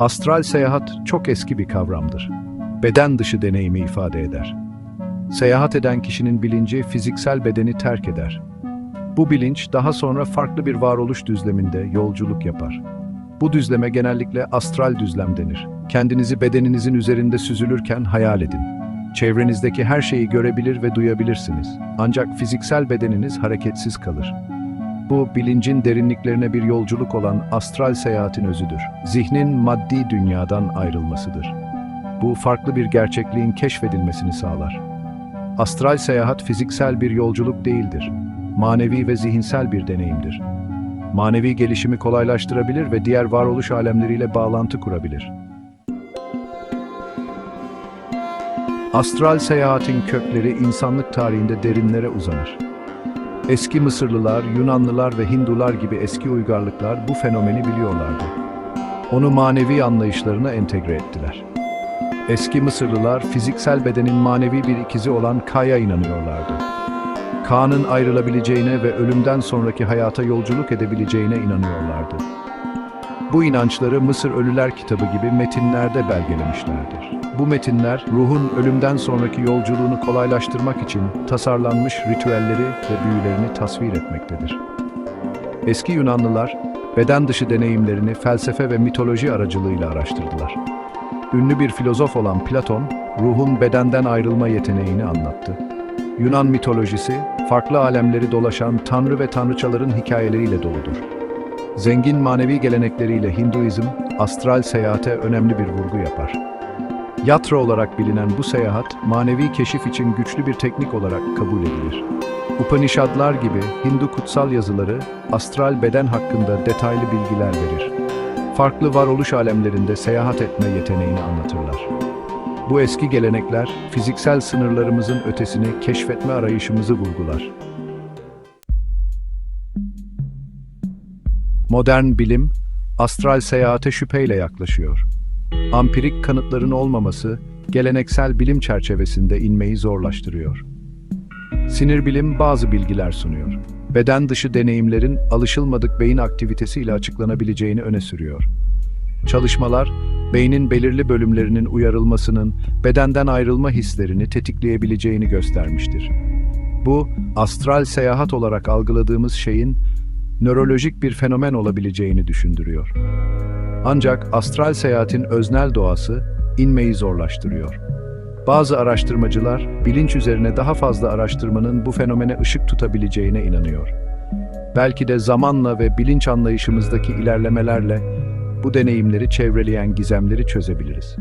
Astral seyahat çok eski bir kavramdır. Beden dışı deneyimi ifade eder. Seyahat eden kişinin bilinci fiziksel bedeni terk eder. Bu bilinç daha sonra farklı bir varoluş düzleminde yolculuk yapar. Bu düzleme genellikle astral düzlem denir. Kendinizi bedeninizin üzerinde süzülürken hayal edin. Çevrenizdeki her şeyi görebilir ve duyabilirsiniz. Ancak fiziksel bedeniniz hareketsiz kalır. Bu, bilincin derinliklerine bir yolculuk olan astral seyahatin özüdür. Zihnin maddi dünyadan ayrılmasıdır. Bu, farklı bir gerçekliğin keşfedilmesini sağlar. Astral seyahat fiziksel bir yolculuk değildir. Manevi ve zihinsel bir deneyimdir. Manevi gelişimi kolaylaştırabilir ve diğer varoluş alemleriyle bağlantı kurabilir. Astral seyahatin kökleri insanlık tarihinde derinlere uzanır. Eski Mısırlılar, Yunanlılar ve Hindular gibi eski uygarlıklar bu fenomeni biliyorlardı. Onu manevi anlayışlarına entegre ettiler. Eski Mısırlılar fiziksel bedenin manevi bir ikizi olan Ka'ya inanıyorlardı. Ka'nın ayrılabileceğine ve ölümden sonraki hayata yolculuk edebileceğine inanıyorlardı. Bu inançları Mısır Ölüler kitabı gibi metinlerde belgelemişlerdir. Bu metinler ruhun ölümden sonraki yolculuğunu kolaylaştırmak için tasarlanmış ritüelleri ve büyülerini tasvir etmektedir. Eski Yunanlılar beden dışı deneyimlerini felsefe ve mitoloji aracılığıyla araştırdılar. Ünlü bir filozof olan Platon, ruhun bedenden ayrılma yeteneğini anlattı. Yunan mitolojisi, farklı alemleri dolaşan tanrı ve tanrıçaların hikayeleriyle doludur. Zengin manevi gelenekleriyle Hinduizm, astral seyahate önemli bir vurgu yapar. Yatra olarak bilinen bu seyahat, manevi keşif için güçlü bir teknik olarak kabul edilir. Upanishadlar gibi Hindu kutsal yazıları, astral beden hakkında detaylı bilgiler verir. Farklı varoluş alemlerinde seyahat etme yeteneğini anlatırlar. Bu eski gelenekler, fiziksel sınırlarımızın ötesini keşfetme arayışımızı vurgular. Modern bilim, astral seyahate şüpheyle yaklaşıyor. Ampirik kanıtların olmaması, geleneksel bilim çerçevesinde inmeyi zorlaştırıyor. Sinir bilim bazı bilgiler sunuyor. Beden dışı deneyimlerin alışılmadık beyin aktivitesiyle açıklanabileceğini öne sürüyor. Çalışmalar, beynin belirli bölümlerinin uyarılmasının bedenden ayrılma hislerini tetikleyebileceğini göstermiştir. Bu, astral seyahat olarak algıladığımız şeyin nörolojik bir fenomen olabileceğini düşündürüyor. Ancak astral seyahatin öznel doğası inmeyi zorlaştırıyor. Bazı araştırmacılar bilinç üzerine daha fazla araştırmanın bu fenomene ışık tutabileceğine inanıyor. Belki de zamanla ve bilinç anlayışımızdaki ilerlemelerle bu deneyimleri çevreleyen gizemleri çözebiliriz.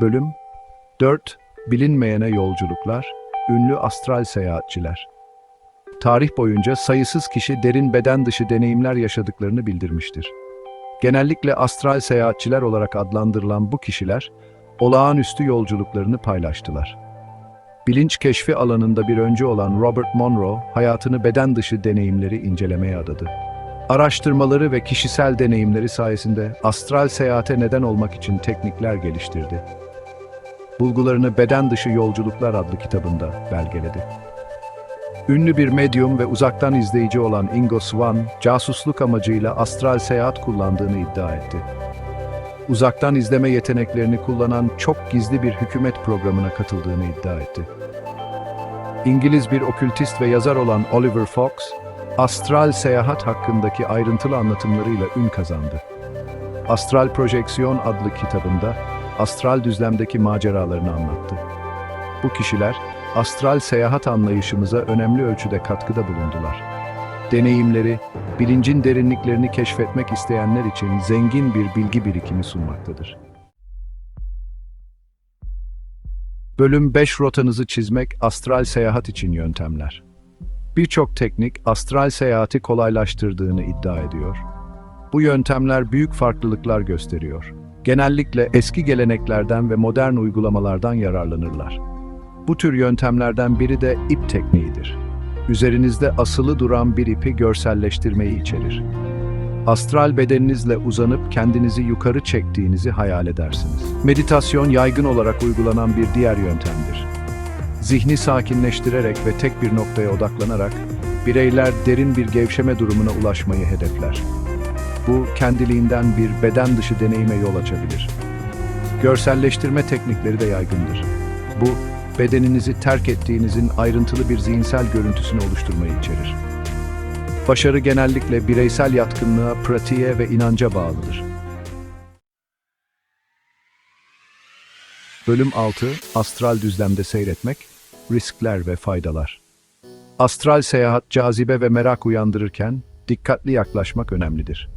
Bölüm 4 Bilinmeyene yolculuklar, ünlü astral seyahatçiler. Tarih boyunca sayısız kişi derin beden dışı deneyimler yaşadıklarını bildirmiştir. Genellikle astral seyahatçiler olarak adlandırılan bu kişiler, olağanüstü yolculuklarını paylaştılar. Bilinç keşfi alanında bir öncü olan Robert Monroe, hayatını beden dışı deneyimleri incelemeye adadı. Araştırmaları ve kişisel deneyimleri sayesinde astral seyahate neden olmak için teknikler geliştirdi. Bulgularını Beden Dışı Yolculuklar adlı kitabında belgeledi. Ünlü bir medyum ve uzaktan izleyici olan Ingo Swann, casusluk amacıyla astral seyahat kullandığını iddia etti. Uzaktan izleme yeteneklerini kullanan çok gizli bir hükümet programına katıldığını iddia etti. İngiliz bir okültist ve yazar olan Oliver Fox, astral seyahat hakkındaki ayrıntılı anlatımlarıyla ün kazandı. Astral Projeksiyon adlı kitabında astral düzlemdeki maceralarını anlattı. Bu kişiler, astral seyahat anlayışımıza önemli ölçüde katkıda bulundular. Deneyimleri, bilincin derinliklerini keşfetmek isteyenler için zengin bir bilgi birikimi sunmaktadır. Bölüm 5 rotanızı çizmek astral seyahat için yöntemler. Birçok teknik astral seyahati kolaylaştırdığını iddia ediyor. Bu yöntemler büyük farklılıklar gösteriyor. Genellikle eski geleneklerden ve modern uygulamalardan yararlanırlar. Bu tür yöntemlerden biri de ip tekniğidir. Üzerinizde asılı duran bir ipi görselleştirmeyi içerir. Astral bedeninizle uzanıp kendinizi yukarı çektiğinizi hayal edersiniz. Meditasyon yaygın olarak uygulanan bir diğer yöntemdir. Zihni sakinleştirerek ve tek bir noktaya odaklanarak Bireyler derin bir gevşeme durumuna ulaşmayı hedefler. Bu kendiliğinden bir beden dışı deneyime yol açabilir. Görselleştirme teknikleri de yaygındır. Bu, bedeninizi terk ettiğinizin ayrıntılı bir zihinsel görüntüsünü oluşturmayı içerir. Başarı genellikle bireysel yatkınlığa, pratiğe ve inanca bağlıdır. Bölüm 6 Astral düzlemde seyretmek, riskler ve faydalar. Astral seyahat cazibe ve merak uyandırırken dikkatli yaklaşmak önemlidir.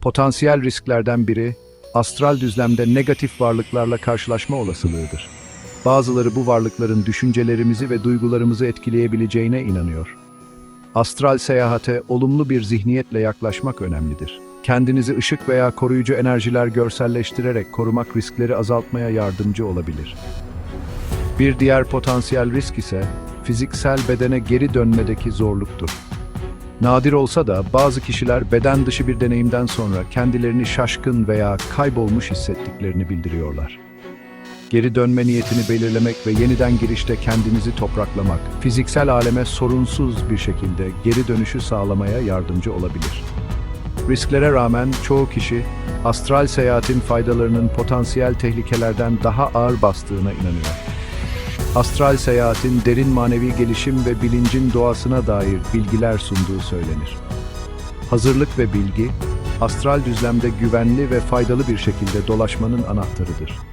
Potansiyel risklerden biri astral düzlemde negatif varlıklarla karşılaşma olasılığıdır. Bazıları bu varlıkların düşüncelerimizi ve duygularımızı etkileyebileceğine inanıyor. Astral seyahate olumlu bir zihniyetle yaklaşmak önemlidir. Kendinizi ışık veya koruyucu enerjiler görselleştirerek korumak riskleri azaltmaya yardımcı olabilir. Bir diğer potansiyel risk ise fiziksel bedene geri dönmedeki zorluktur. Nadir olsa da bazı kişiler beden dışı bir deneyimden sonra kendilerini şaşkın veya kaybolmuş hissettiklerini bildiriyorlar. Geri dönme niyetini belirlemek ve yeniden girişte kendinizi topraklamak, fiziksel aleme sorunsuz bir şekilde geri dönüşü sağlamaya yardımcı olabilir. Risklere rağmen çoğu kişi astral seyahatin faydalarının potansiyel tehlikelerden daha ağır bastığına inanıyor. Astral seyahatin derin manevi gelişim ve bilincin doğasına dair bilgiler sunduğu söylenir. Hazırlık ve bilgi, astral düzlemde güvenli ve faydalı bir şekilde dolaşmanın anahtarıdır.